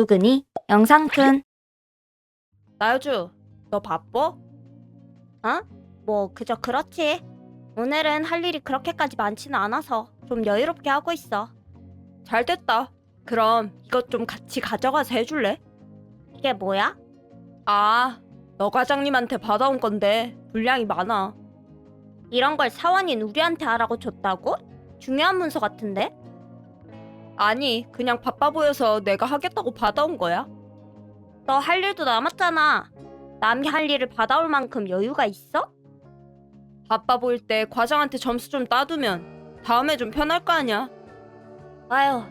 두근이 영상툰 나유주, 너 바빠? 어? 뭐 그저 그렇지 오늘은 할 일이 그렇게까지 많지는 않아서 좀 여유롭게 하고 있어 잘 됐다. 그럼 이것 좀 같이 가져가서 해줄래? 이게 뭐야? 아, 너 과장님한테 받아온 건데 분량이 많아. 이런 걸 사원인 우리한테 하라고 줬다고? 중요한 문서 같은데? 아니, 그냥 바빠 보여서 내가 하겠다고 받아온 거야. 너 할 일도 남았잖아 남이 할 일을 받아올 만큼 여유가 있어? 바빠 보일 때 과장한테 점수 좀 따두면 다음에 좀 편할 거 아니야. 아휴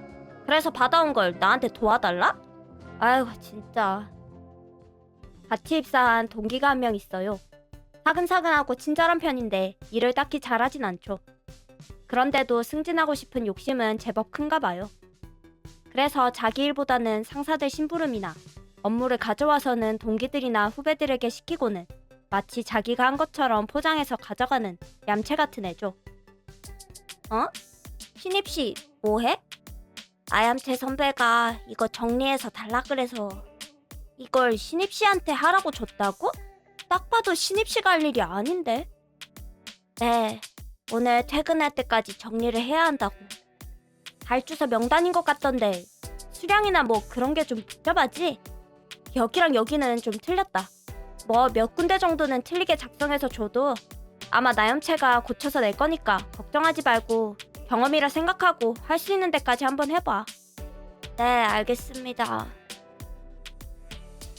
그래서 받아온 걸 나한테 도와달라? 아휴 진짜 같이 입사한 동기가 한 명 있어요 사근사근하고 친절한 편인데 일을 딱히 잘하진 않죠 그런데도 승진하고 싶은 욕심은 제법 큰가 봐요 그래서 자기 일보다는 상사들 심부름이나 업무를 가져와서는 동기들이나 후배들에게 시키고는 마치 자기가 한 것처럼 포장해서 가져가는 얌체 같은 애죠 어? 신입씨 뭐해? 아얌체 선배가 이거 정리해서 달라 그래서 이걸 신입씨한테 하라고 줬다고? 딱 봐도 신입씨가 할 일이 아닌데. 네, 오늘 퇴근할 때까지 정리를 해야 한다고. 발주서 명단인 것 같던데 수량이나 뭐 그런 게 좀 복잡하지? 여기랑 여기는 좀 틀렸다. 뭐 몇 군데 정도는 틀리게 작성해서 줘도 아마 나염체가 고쳐서 낼 거니까 걱정하지 말고 경험이라 생각하고 할 수 있는 데까지 한번 해봐. 네, 알겠습니다.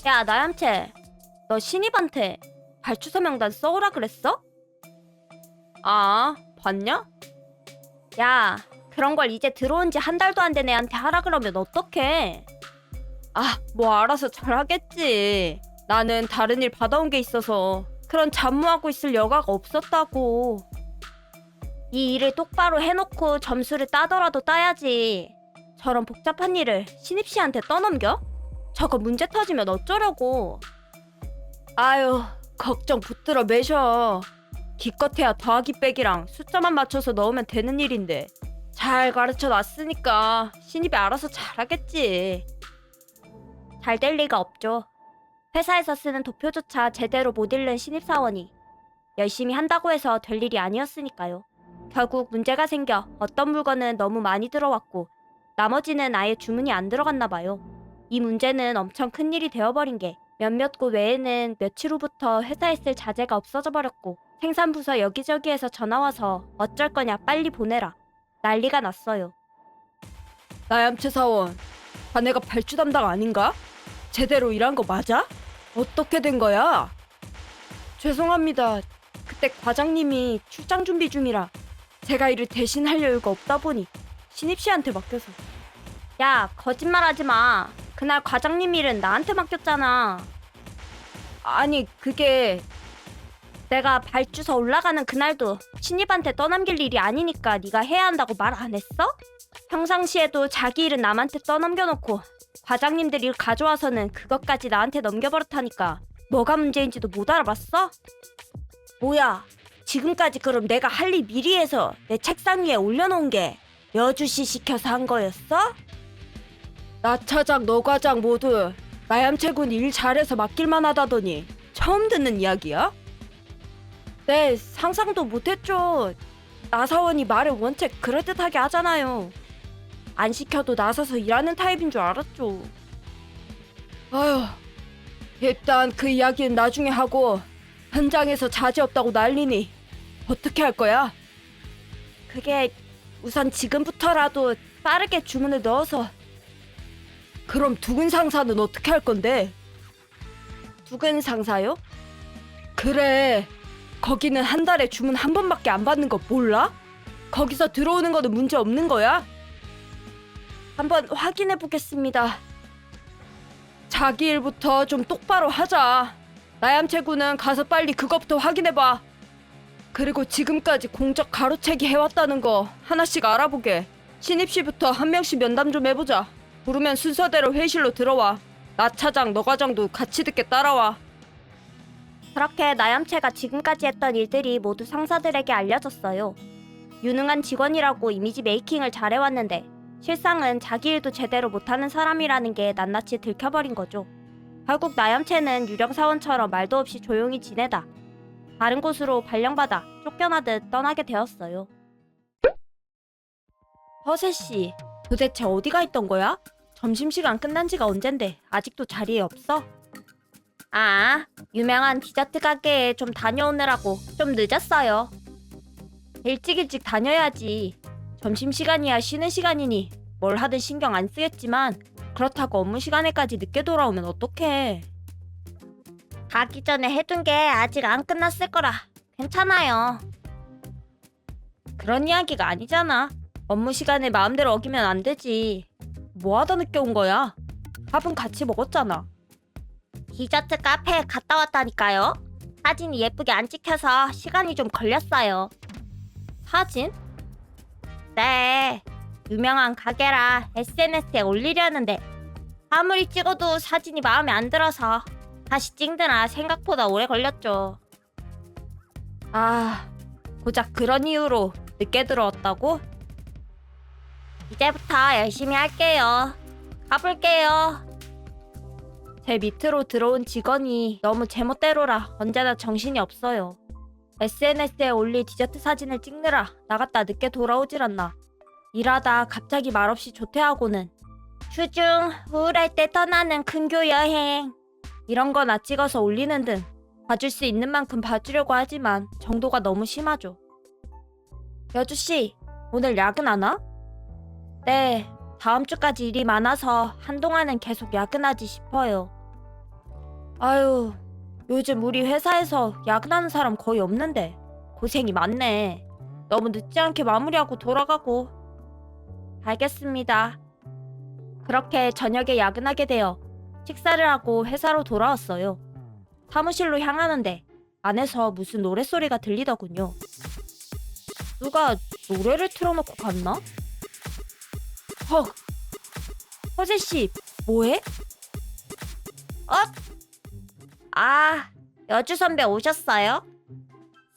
야, 나얌채. 너 신입한테 발주서 명단 써오라 그랬어? 아, 봤냐? 야, 그런 걸 이제 들어온 지 한 달도 안 된 애한테 하라 그러면 어떡해? 아, 뭐 알아서 잘 하겠지. 나는 다른 일 받아온 게 있어서 그런 잡무하고 있을 여가가 없었다고. 이 일을 똑바로 해놓고 점수를 따더라도 따야지. 저런 복잡한 일을 신입씨한테 떠넘겨? 저거 문제 터지면 어쩌려고. 아유, 걱정 붙들어 매셔. 기껏해야 더하기 빼기랑 숫자만 맞춰서 넣으면 되는 일인데 잘 가르쳐 놨으니까 신입이 알아서 잘하겠지. 잘 될 리가 없죠. 회사에서 쓰는 도표조차 제대로 못 읽는 신입사원이 열심히 한다고 해서 될 일이 아니었으니까요. 결국 문제가 생겨 어떤 물건은 너무 많이 들어왔고 나머지는 아예 주문이 안 들어갔나 봐요. 이 문제는 엄청 큰 일이 되어버린 게 몇몇 곳 외에는 며칠 후부터 회사에 쓸 자재가 없어져 버렸고 생산부서 여기저기에서 전화와서 어쩔 거냐 빨리 보내라 난리가 났어요. 나얌체 사원, 자네가 발주 담당 아닌가? 제대로 일한 거 맞아? 어떻게 된 거야? 죄송합니다. 그때 과장님이 출장 준비 중이라 제가 일을 대신 할 여유가 없다 보니 신입 씨한테 맡겨서 야 거짓말 하지 마. 그날 과장님 일은 나한테 맡겼잖아. 아니 그게 내가 발주서 올라가는 그날도 신입한테 떠넘길 일이 아니니까 네가 해야 한다고 말 안 했어? 평상시에도 자기 일은 남한테 떠넘겨놓고 과장님들 일 가져와서는 그것까지 나한테 넘겨버렸다니까 뭐가 문제인지도 못 알아봤어? 뭐야 지금까지 그럼 내가 할 일 미리 해서 내 책상 위에 올려놓은 게 여주시 시켜서 한 거였어? 나 차장 너 과장 모두 나얌체군 일 잘해서 맡길만 하다더니 처음 듣는 이야기야? 네 상상도 못했죠 나사원이 말을 원체 그럴듯하게 하잖아요 안 시켜도 나서서 일하는 타입인 줄 알았죠 아휴 일단 그 이야기는 나중에 하고 현장에서 자재 없다고 난리니 어떻게 할 거야? 그게 우선 지금부터라도 빠르게 주문을 넣어서 그럼 두근 상사는 어떻게 할 건데? 두근 상사요? 그래. 거기는 한 달에 주문 한 번밖에 안 받는 거 몰라? 거기서 들어오는 거는 문제 없는 거야? 한번 확인해 보겠습니다. 자기 일부터 좀 똑바로 하자. 나얌체구는 가서 빨리 그것부터 확인해 봐. 그리고 지금까지 공적 가로채기 해왔다는 거 하나씩 알아보게. 신입 씨부터 한 명씩 면담 좀 해보자. 부르면 순서대로 회의실로 들어와. 나 차장, 너 과장도 같이 듣게 따라와. 그렇게 나얌체가 지금까지 했던 일들이 모두 상사들에게 알려졌어요. 유능한 직원이라고 이미지 메이킹을 잘해왔는데 실상은 자기 일도 제대로 못하는 사람이라는 게 낱낱이 들켜버린 거죠. 결국 나염채는 유령 사원처럼 말도 없이 조용히 지내다 다른 곳으로 발령받아 쫓겨나듯 떠나게 되었어요. 허세 씨, 도대체 어디가 있던 거야? 점심시간 끝난 지가 언젠데 아직도 자리에 없어? 아, 유명한 디저트 가게에 좀 다녀오느라고 좀 늦었어요. 일찍 일찍 다녀야지. 점심시간이야 쉬는 시간이니 뭘 하든 신경 안 쓰겠지만 그렇다고 업무 시간에까지 늦게 돌아오면 어떡해. 가기 전에 해둔 게 아직 안 끝났을 거라 괜찮아요. 그런 이야기가 아니잖아. 업무 시간에 마음대로 어기면 안 되지. 뭐 하다 늦게 온 거야? 밥은 같이 먹었잖아. 디저트 카페에 갔다 왔다니까요. 사진이 예쁘게 안 찍혀서 시간이 좀 걸렸어요. 사진? 네. 유명한 가게라 SNS에 올리려는데 아무리 찍어도 사진이 마음에 안 들어서 다시 찍느라 생각보다 오래 걸렸죠. 아, 고작 그런 이유로 늦게 들어왔다고? 이제부터 열심히 할게요. 가볼게요. 제 밑으로 들어온 직원이 너무 제멋대로라 언제나 정신이 없어요. SNS에 올릴 디저트 사진을 찍느라 나갔다 늦게 돌아오질 않나. 일하다 갑자기 말없이 조퇴하고는 휴중 우울할 때 떠나는 근교 여행 이런 거나 찍어서 올리는 등 봐줄 수 있는 만큼 봐주려고 하지만 정도가 너무 심하죠. 여주 씨 오늘 야근하나? 네 다음 주까지 일이 많아서 한동안은 계속 야근하지 싶어요. 아유 요즘 우리 회사에서 야근하는 사람 거의 없는데 고생이 많네. 너무 늦지 않게 마무리하고 돌아가고. 알겠습니다. 그렇게 저녁에 야근하게 되어 식사를 하고 회사로 돌아왔어요. 사무실로 향하는데 안에서 무슨 노랫소리가 들리더군요. 누가 노래를 틀어놓고 갔나? 헉! 허재씨, 뭐해? 어? 아, 여주 선배 오셨어요?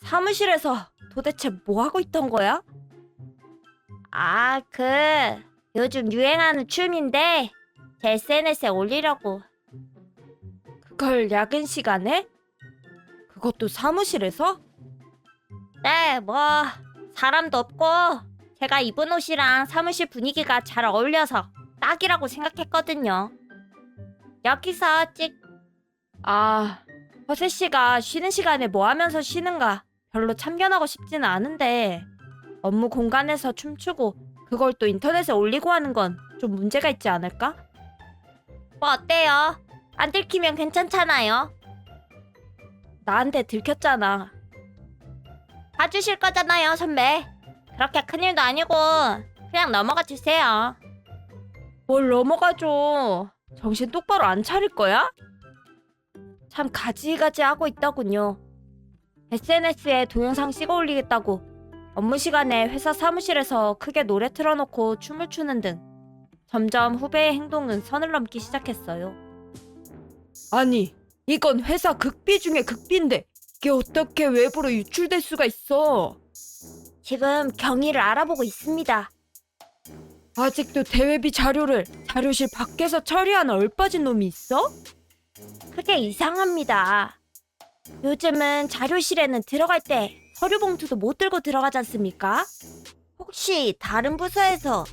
사무실에서 도대체 뭐 하고 있던 거야? 아, 그 요즘 유행하는 춤인데 제 SNS에 올리려고. 그걸 야근 시간에? 그것도 사무실에서? 네, 뭐 사람도 없고 제가 입은 옷이랑 사무실 분위기가 잘 어울려서 딱이라고 생각했거든요. 여기서 찍 아, 허세 씨가 쉬는 시간에 뭐 하면서 쉬는가 별로 참견하고 싶지는 않은데 업무 공간에서 춤추고 그걸 또 인터넷에 올리고 하는 건 좀 문제가 있지 않을까? 뭐 어때요? 안 들키면 괜찮잖아요. 나한테 들켰잖아. 봐주실 거잖아요, 선배. 그렇게 큰일도 아니고 그냥 넘어가 주세요. 뭘 넘어가줘. 정신 똑바로 안 차릴 거야? 참 가지가지 하고 있더군요. SNS에 동영상 찍어 올리겠다고 업무 시간에 회사 사무실에서 크게 노래 틀어놓고 춤을 추는 등 점점 후배의 행동은 선을 넘기 시작했어요. 아니, 이건 회사 극비 중에 극비인데 이게 어떻게 외부로 유출될 수가 있어? 지금 경위를 알아보고 있습니다. 아직도 대회비 자료를 자료실 밖에서 처리하는 얼빠진 놈이 있어? 그게 이상합니다. 요즘은 자료실에는 들어갈 때 서류 봉투도 못 들고 들어가지 않습니까? 혹시 다른 부서에서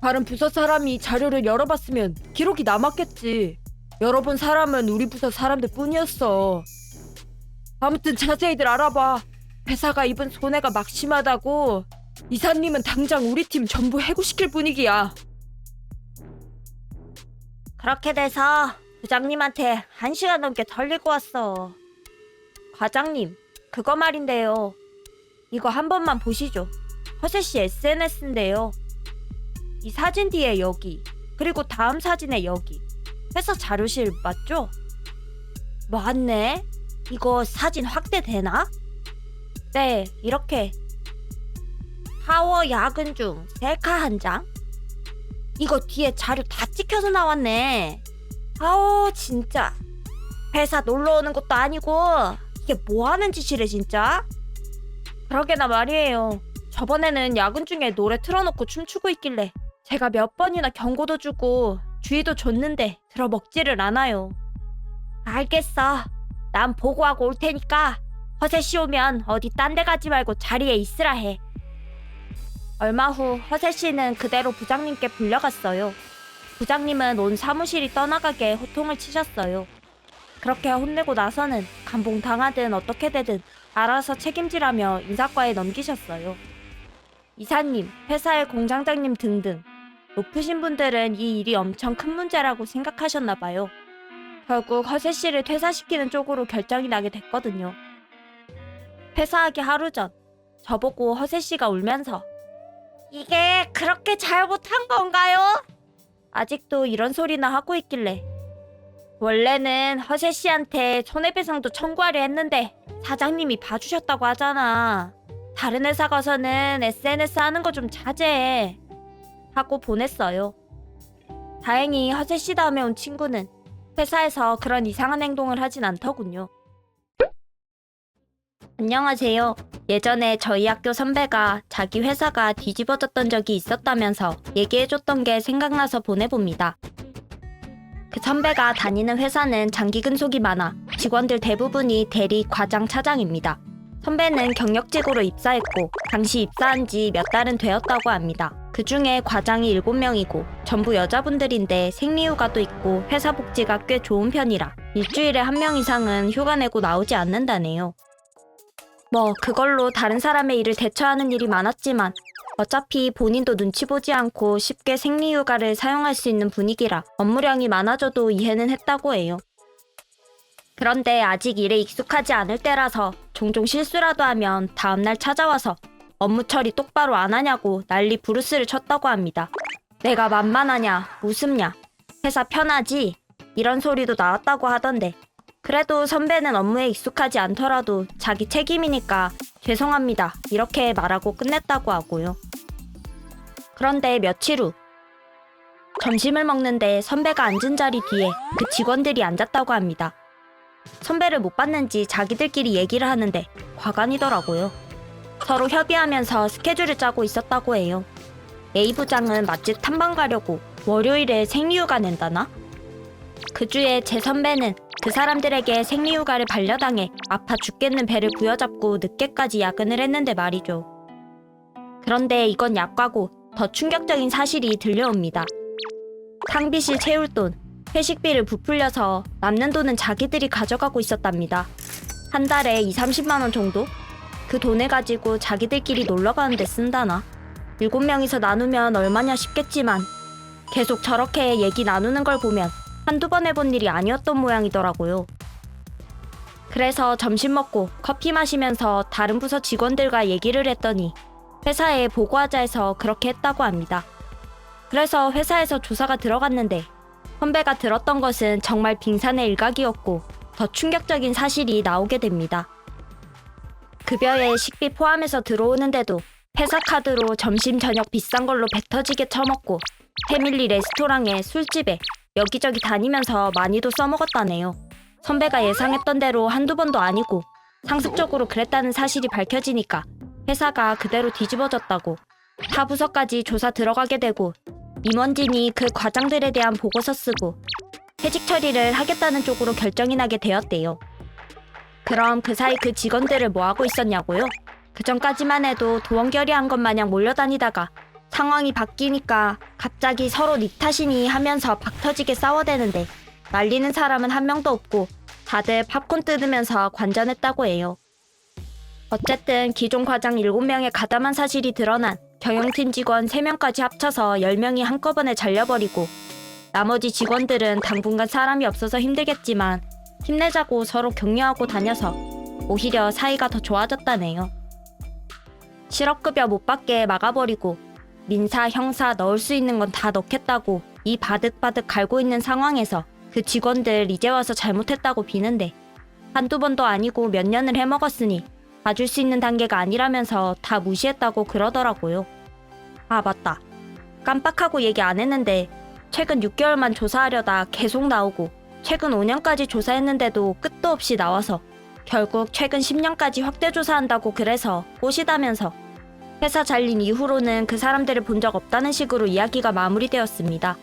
다른 부서 사람이 자료를 열어봤으면 기록이 남았겠지. 열어본 사람은 우리 부서 사람들 뿐이었어. 아무튼 자세히들 알아봐. 회사가 입은 손해가 막심하다고. 이사님은 당장 우리 팀 전부 해고시킬 분위기야. 그렇게 돼서 부장님한테 한 시간 넘게 털리고 왔어. 과장님, 그거 말인데요. 이거 한 번만 보시죠. 허세 씨 SNS인데요. 이 사진 뒤에 여기, 그리고 다음 사진에 여기. 회사 자료실 맞죠? 맞네. 이거 사진 확대되나? 네, 이렇게. 파워 야근 중 셀카 한 장? 이거 뒤에 자료 다 찍혀서 나왔네. 아오 진짜 회사 놀러 오는 것도 아니고 이게 뭐 하는 짓이래 진짜? 그러게나 말이에요. 저번에는 야근 중에 노래 틀어놓고 춤추고 있길래 제가 몇 번이나 경고도 주고 주의도 줬는데 들어먹지를 않아요. 알겠어. 난 보고하고 올 테니까 허세 씨 오면 어디 딴 데 가지 말고 자리에 있으라 해. 얼마 후 허세 씨는 그대로 부장님께 불려갔어요. 부장님은 온 사무실이 떠나가게 호통을 치셨어요. 그렇게 혼내고 나서는 감봉 당하든 어떻게 되든 알아서 책임지라며 인사과에 넘기셨어요. 이사님, 회사의 공장장님 등등 높으신 분들은 이 일이 엄청 큰 문제라고 생각하셨나 봐요. 결국 허세 씨를 퇴사시키는 쪽으로 결정이 나게 됐거든요. 퇴사하기 하루 전 저보고 허세 씨가 울면서 이게 그렇게 잘못한 건가요? 아직도 이런 소리나 하고 있길래 원래는 허세 씨한테 손해배상도 청구하려 했는데 사장님이 봐주셨다고 하잖아. 다른 회사 가서는 SNS 하는 거 좀 자제해. 하고 보냈어요. 다행히 허세 씨 다음에 온 친구는 회사에서 그런 이상한 행동을 하진 않더군요. 안녕하세요. 예전에 저희 학교 선배가 자기 회사가 뒤집어졌던 적이 있었다면서 얘기해줬던 게 생각나서 보내봅니다. 그 선배가 다니는 회사는 장기 근속이 많아 직원들 대부분이 대리, 과장, 차장입니다. 선배는 경력직으로 입사했고 당시 입사한 지 몇 달은 되었다고 합니다. 그 중에 과장이 7명이고 전부 여자분들인데 생리휴가 도 있고 회사 복지가 꽤 좋은 편이라 일주일에 한 명 이상은 휴가 내고 나오지 않는다네요. 뭐 그걸로 다른 사람의 일을 대처하는 일이 많았지만 어차피 본인도 눈치 보지 않고 쉽게 생리휴가를 사용할 수 있는 분위기라 업무량이 많아져도 이해는 했다고 해요. 그런데 아직 일에 익숙하지 않을 때라서 종종 실수라도 하면 다음날 찾아와서 업무 처리 똑바로 안 하냐고 난리 부르스를 쳤다고 합니다. 내가 만만하냐, 우습냐, 회사 편하지? 이런 소리도 나왔다고 하던데 그래도 선배는 업무에 익숙하지 않더라도 자기 책임이니까 죄송합니다. 이렇게 말하고 끝냈다고 하고요. 그런데 며칠 후 점심을 먹는데 선배가 앉은 자리 뒤에 그 직원들이 앉았다고 합니다. 선배를 못 봤는지 자기들끼리 얘기를 하는데 과간이더라고요. 서로 협의하면서 스케줄을 짜고 있었다고 해요. A 부장은 맛집 탐방 가려고 월요일에 생리휴가 낸다나? 그 주에 제 선배는 그 사람들에게 생리휴가를 반려당해 아파 죽겠는 배를 부여잡고 늦게까지 야근을 했는데 말이죠. 그런데 이건 약과고 더 충격적인 사실이 들려옵니다. 탕비실 채울 돈, 회식비를 부풀려서 남는 돈은 자기들이 가져가고 있었답니다. 한 달에 2, 30만 원 정도? 그 돈을 가지고 자기들끼리 놀러 가는데 쓴다나? 일곱 명이서 나누면 얼마냐 싶겠지만 계속 저렇게 얘기 나누는 걸 보면 한두 번 해본 일이 아니었던 모양이더라고요. 그래서 점심 먹고 커피 마시면서 다른 부서 직원들과 얘기를 했더니 회사에 보고하자 해서 그렇게 했다고 합니다. 그래서 회사에서 조사가 들어갔는데 선배가 들었던 것은 정말 빙산의 일각이었고 더 충격적인 사실이 나오게 됩니다. 급여에 식비 포함해서 들어오는데도 회사 카드로 점심 저녁 비싼 걸로 배 터지게 처먹고 패밀리 레스토랑에 술집에 여기저기 다니면서 많이도 써먹었다네요. 선배가 예상했던 대로 한두 번도 아니고 상습적으로 그랬다는 사실이 밝혀지니까 회사가 그대로 뒤집어졌다고 타 부서까지 조사 들어가게 되고 임원진이 그 과장들에 대한 보고서 쓰고 퇴직 처리를 하겠다는 쪽으로 결정이 나게 되었대요. 그럼 그 사이 그 직원들을 뭐하고 있었냐고요? 그 전까지만 해도 도원결의한 것 마냥 몰려다니다가 상황이 바뀌니까 갑자기 서로 니 탓이니 하면서 박터지게 싸워대는데 말리는 사람은 한 명도 없고 다들 팝콘 뜯으면서 관전했다고 해요. 어쨌든 기존 과장 7명의 가담한 사실이 드러난 경영팀 직원 3명까지 합쳐서 10명이 한꺼번에 잘려버리고 나머지 직원들은 당분간 사람이 없어서 힘들겠지만 힘내자고 서로 격려하고 다녀서 오히려 사이가 더 좋아졌다네요. 실업급여 못 받게 막아버리고 민사, 형사 넣을 수 있는 건 다 넣겠다고 이 바득바득 갈고 있는 상황에서 그 직원들 이제 와서 잘못했다고 비는데 한두 번도 아니고 몇 년을 해먹었으니 봐줄 수 있는 단계가 아니라면서 다 무시했다고 그러더라고요. 아, 맞다. 깜빡하고 얘기 안 했는데 최근 6개월만 조사하려다 계속 나오고 최근 5년까지 조사했는데도 끝도 없이 나와서 결국 최근 10년까지 확대 조사한다고 그래서 꼬시다면서 회사 잘린 이후로는 그 사람들을 본 적 없다는 식으로 이야기가 마무리되었습니다.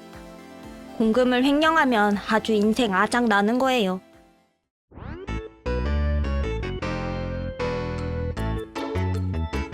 공금을 횡령하면 아주 인생 아작 나는 거예요.